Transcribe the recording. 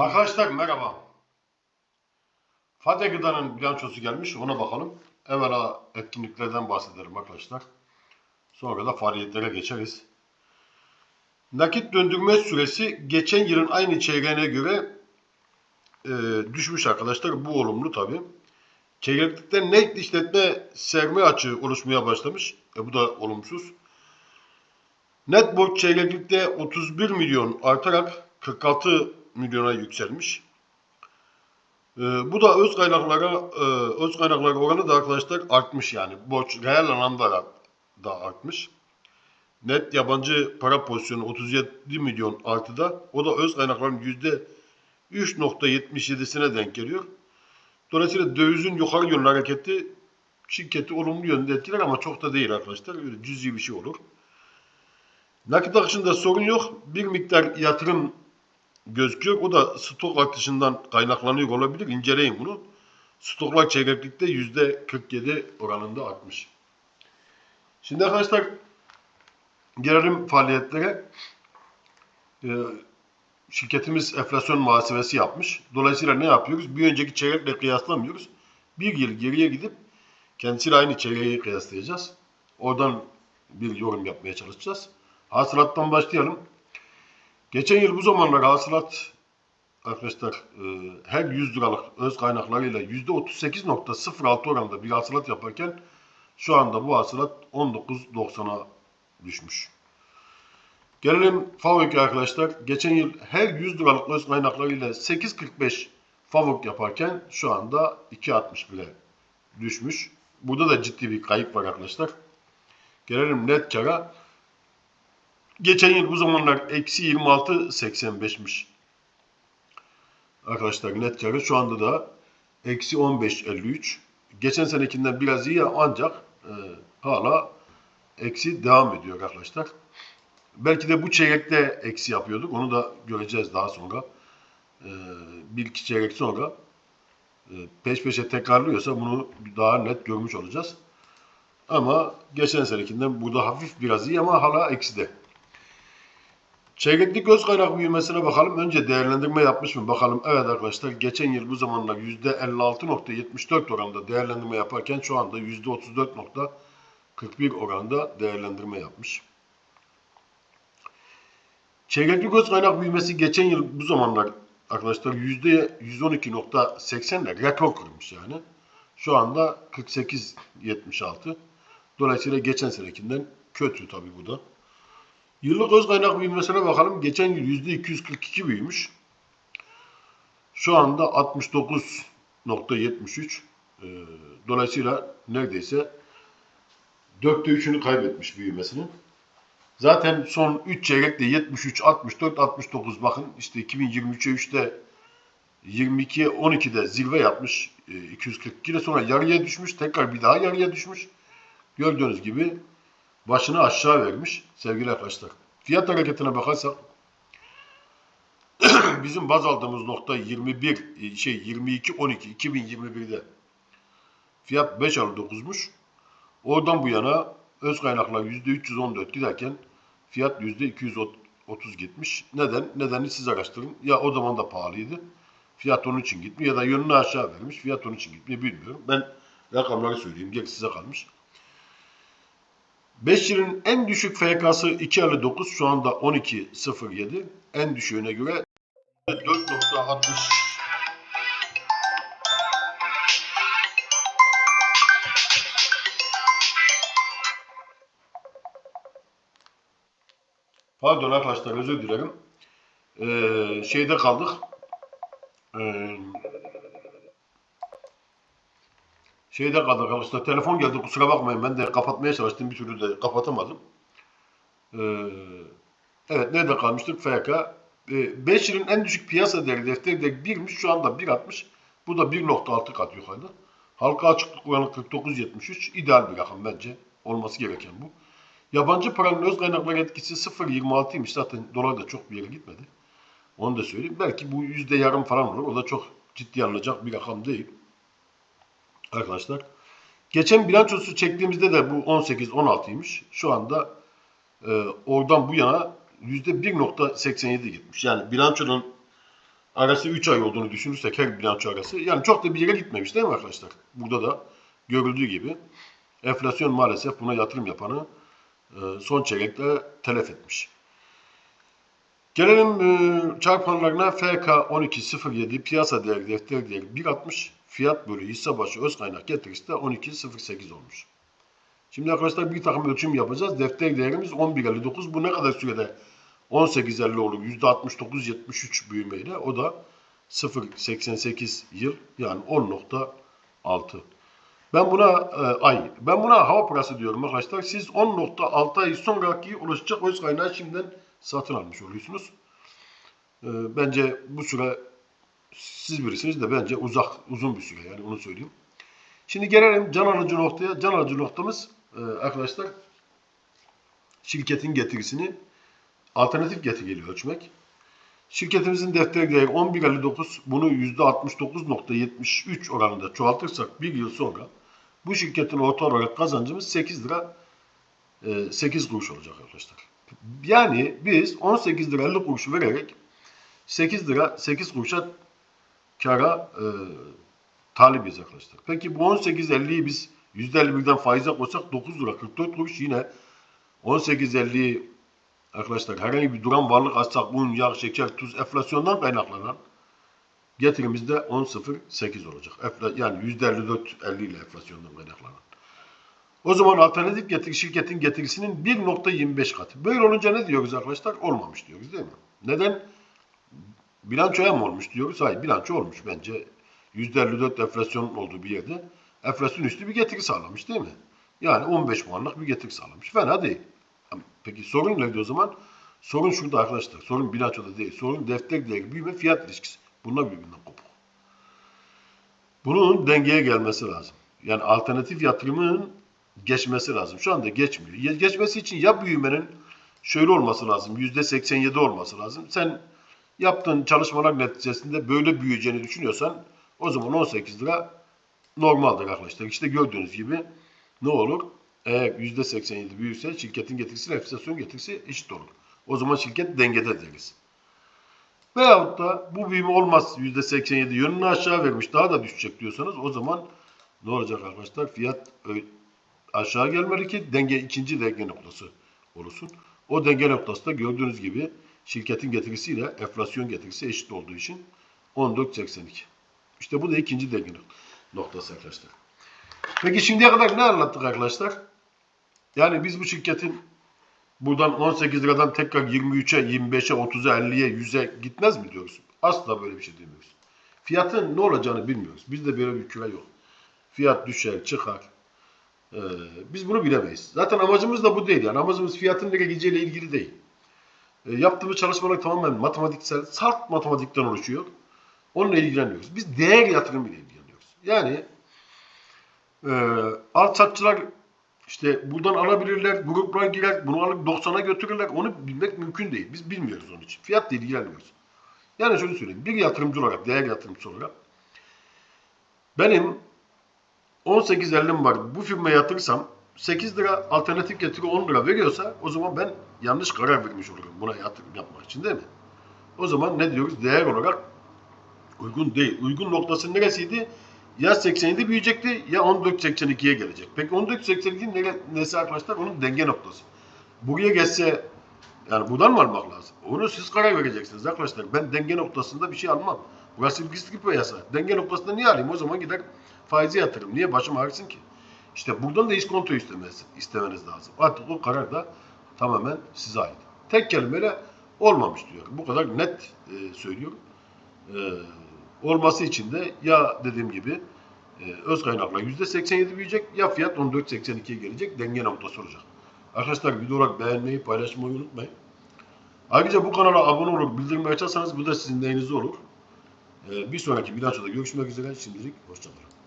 Arkadaşlar merhaba. Fade Gıda'nın bilançosu gelmiş. Ona bakalım. Evvela etkinliklerden bahsedelim arkadaşlar. Sonra da faaliyetlere geçeriz. Nakit döndürme süresi geçen yılın aynı çeyreğine göre e, düşmüş arkadaşlar. Bu olumlu tabi. Çeyreklikte net işletme sermaye açığı oluşmaya başlamış. E, bu da olumsuz. Net borç çeyreklikte 31 milyon artarak 46 milyona yükselmiş. Ee, bu da öz kaynaklara e, öz kaynaklar oranı da arkadaşlar artmış yani. Borç reel anlamda da, artmış. Net yabancı para pozisyonu 37 milyon artıda. O da öz kaynakların yüzde 3.77'sine denk geliyor. Dolayısıyla dövizin yukarı yönlü hareketi şirketi olumlu yönde etkiler ama çok da değil arkadaşlar. Öyle cüzi bir şey olur. Nakit akışında sorun yok. Bir miktar yatırım gözüküyor. O da stok artışından kaynaklanıyor olabilir. İnceleyin bunu. Stoklar çeyreklikte yüzde 47 oranında artmış. Şimdi arkadaşlar gelelim faaliyetlere. Ee, şirketimiz enflasyon muhasebesi yapmış. Dolayısıyla ne yapıyoruz? Bir önceki çeyrekle kıyaslamıyoruz. Bir yıl geriye gidip kendisiyle aynı çeyreği kıyaslayacağız. Oradan bir yorum yapmaya çalışacağız. Hasılattan başlayalım. Geçen yıl bu zamanlar hasılat arkadaşlar e, her 100 liralık öz kaynaklarıyla %38.06 oranında bir hasılat yaparken şu anda bu hasılat 19.90'a düşmüş. Gelelim Favok'a arkadaşlar. Geçen yıl her 100 liralık öz kaynaklarıyla 8.45 Favok yaparken şu anda 2.61'e düşmüş. Burada da ciddi bir kayıp var arkadaşlar. Gelelim net kara. Geçen yıl bu zamanlar eksi 26.85'miş. Arkadaşlar net karı şu anda da eksi 15.53. Geçen senekinden biraz iyi ancak e, hala eksi devam ediyor arkadaşlar. Belki de bu çeyrekte eksi yapıyorduk. Onu da göreceğiz daha sonra. E, bir iki çeyrek sonra e, peş peşe tekrarlıyorsa bunu daha net görmüş olacağız. Ama geçen senekinden burada hafif biraz iyi ama hala ekside. Çeyreklik göz kaynak büyümesine bakalım. Önce değerlendirme yapmış mı bakalım. Evet arkadaşlar geçen yıl bu zamanlar %56.74 oranında değerlendirme yaparken şu anda %34.41 oranında değerlendirme yapmış. Çeyreklik göz kaynak büyümesi geçen yıl bu zamanlar arkadaşlar %112.80 ile rekor kırmış yani. Şu anda 48.76. Dolayısıyla geçen senekinden kötü tabii bu da. Yıllık öz kaynak büyümesine bakalım. Geçen yıl %242 büyümüş. Şu anda 69.73. Ee, dolayısıyla neredeyse 4'te 3'ünü kaybetmiş büyümesini. Zaten son 3 çeyrekte 73, 64, 69 bakın işte 2023'e 3'te 22, 12'de zirve yapmış. E, 242'de sonra yarıya düşmüş. Tekrar bir daha yarıya düşmüş. Gördüğünüz gibi başını aşağı vermiş sevgili arkadaşlar. Fiyat hareketine bakarsak bizim baz aldığımız nokta 21 şey 22 12 2021'de fiyat 5.59'muş. Oradan bu yana öz kaynaklar %314 giderken fiyat %230 gitmiş. Neden? Nedeni siz araştırın. Ya o zaman da pahalıydı. Fiyat onun için gitmiyor ya da yönünü aşağı vermiş. Fiyat onun için gitmiyor bilmiyorum. Ben rakamları söyleyeyim. Gerisi size kalmış. 5 yılın en düşük FK'sı 2.59 şu anda 12.07. En düşüğüne göre 4.60 Pardon arkadaşlar özür dilerim. Ee, şeyde kaldık. Ee, şeyde kaldık arkadaşlar. Telefon geldi kusura bakmayın. Ben de kapatmaya çalıştım. Bir türlü de kapatamadım. Ee, evet nerede kalmıştık? FK. 5 yılın en düşük piyasa değeri defteri de 1'miş. Şu anda 1.60. Bu da 1.6 kat yukarıda. Halka açıklık oranı 49.73. İdeal bir rakam bence. Olması gereken bu. Yabancı paranın öz kaynaklar etkisi 0.26'ymış. Zaten dolar da çok bir yere gitmedi. Onu da söyleyeyim. Belki bu yüzde yarım falan olur. O da çok ciddi alınacak bir rakam değil. Arkadaşlar. Geçen bilançosu çektiğimizde de bu 18-16'ymış. Şu anda e, oradan bu yana yüzde 1.87 gitmiş. Yani bilançonun arası 3 ay olduğunu düşünürsek her bilanço arası yani çok da bir yere gitmemiş değil mi arkadaşlar? Burada da görüldüğü gibi enflasyon maalesef buna yatırım yapanı e, son çeyrekte telef etmiş. Gelelim e, çarpanlarına FK 1207 piyasa değeri defter değeri 1.60 fiyat bölü hisse başı öz kaynak getirisi de 12.08 olmuş. Şimdi arkadaşlar bir takım ölçüm yapacağız. Defter değerimiz 11.59. Bu ne kadar sürede 18.50 olur? %69.73 büyümeyle. O da 0.88 yıl yani 10.6. Ben buna e, ay, ben buna hava parası diyorum arkadaşlar. Siz 10.6 ay sonraki oluşacak öz kaynağı şimdiden satın almış oluyorsunuz. E, bence bu süre siz bilirsiniz de bence uzak, uzun bir süre yani onu söyleyeyim. Şimdi gelelim can alıcı noktaya. Can alıcı noktamız e, arkadaşlar şirketin getirisini alternatif getiriyle ölçmek. Şirketimizin defter değeri 11.59 bunu %69.73 oranında çoğaltırsak bir yıl sonra bu şirketin orta olarak kazancımız 8 lira e, 8 kuruş olacak arkadaşlar. Yani biz 18 lira 50 kuruş vererek 8 lira 8 kuruşa kara e, talibiz arkadaşlar. Peki bu 18.50'yi biz %51'den faize koysak 9 lira 44 kuruş yine 18.50'yi arkadaşlar herhangi bir duran varlık açsak un, yağ, şeker, tuz enflasyondan kaynaklanan getirimizde 10.08 olacak. Enfla, yani %54-50 ile enflasyondan kaynaklanan. O zaman alternatif getiri şirketin getirisinin 1.25 katı. Böyle olunca ne diyoruz arkadaşlar? Olmamış diyoruz değil mi? Neden? Bilançoya mı olmuş diyoruz? Hayır bilanço olmuş bence. %54 enflasyon olduğu bir yerde enflasyon üstü bir getiri sağlamış değil mi? Yani 15 puanlık bir getiri sağlamış. Fena değil. Peki sorun neydi o zaman? Sorun şurada arkadaşlar. Sorun bilançoda değil. Sorun defter değeri büyüme fiyat ilişkisi. Bunlar birbirinden kopuk. Bunun dengeye gelmesi lazım. Yani alternatif yatırımın geçmesi lazım. Şu anda geçmiyor. Geçmesi için ya büyümenin şöyle olması lazım. %87 olması lazım. Sen yaptığın çalışmalar neticesinde böyle büyüyeceğini düşünüyorsan o zaman 18 lira normaldir arkadaşlar. İşte gördüğünüz gibi ne olur? Eğer %87 büyürse şirketin getirisi enflasyon getirisi eşit olur. O zaman şirket dengede deriz. Veyahut da bu büyüme olmaz %87 yönünü aşağı vermiş daha da düşecek diyorsanız o zaman ne olacak arkadaşlar? Fiyat aşağı gelmeli ki denge ikinci denge noktası olursun. O denge noktası da gördüğünüz gibi şirketin getirisiyle enflasyon getirisi eşit olduğu için 14.82. İşte bu da ikinci denge noktası arkadaşlar. Peki şimdiye kadar ne anlattık arkadaşlar? Yani biz bu şirketin buradan 18 liradan tekrar 23'e, 25'e, 30'a, 50'ye, 100'e gitmez mi diyoruz? Asla böyle bir şey demiyoruz. Fiyatın ne olacağını bilmiyoruz. Bizde böyle bir küre yok. Fiyat düşer, çıkar. Ee, biz bunu bilemeyiz. Zaten amacımız da bu değil. Yani amacımız fiyatın nereye gideceğiyle ilgili değil. Ee, yaptığımız çalışmalar tamamen matematiksel, salt matematikten oluşuyor. Onunla ilgileniyoruz. Biz değer yatırımıyla ilgileniyoruz. Yani e, alçakçılar işte buradan alabilirler, gruplar girer, bunu alıp 90'a götürürler. Onu bilmek mümkün değil. Biz bilmiyoruz onun için. Fiyatla ilgilenmiyoruz. Yani şöyle söyleyeyim. Bir yatırımcı olarak, değer yatırımcısı olarak benim 18.50'm var. Bu firmaya yatırsam 8 lira alternatif getiri 10 lira veriyorsa o zaman ben yanlış karar vermiş olurum buna yatırım yapmak için değil mi? O zaman ne diyoruz? Değer olarak uygun değil. Uygun noktası neresiydi? Ya 87 büyüyecekti ya 14.82'ye gelecek. Peki 14.82'nin nere, nesi arkadaşlar? Onun denge noktası. Buraya geçse yani buradan mı almak lazım? Onu siz karar vereceksiniz arkadaşlar. Ben denge noktasında bir şey almam. Burası gizli piyasa. Denge noktasında niye alayım? O zaman gider faizi yatırım. Niye başım ağrısın ki? İşte buradan da iskonto istemez, istemeniz lazım. Artık o karar da tamamen size ait. Tek kelimeyle olmamış diyor. Bu kadar net e, söylüyorum. E, olması için de ya dediğim gibi e, öz kaynakla %87 büyüyecek ya fiyat 14.82'ye gelecek denge noktası olacak. Arkadaşlar video olarak beğenmeyi, paylaşmayı unutmayın. Ayrıca bu kanala abone olup bildirimleri açarsanız bu da sizin neyinize olur. E, bir sonraki bilançoda görüşmek üzere. Şimdilik hoşçakalın.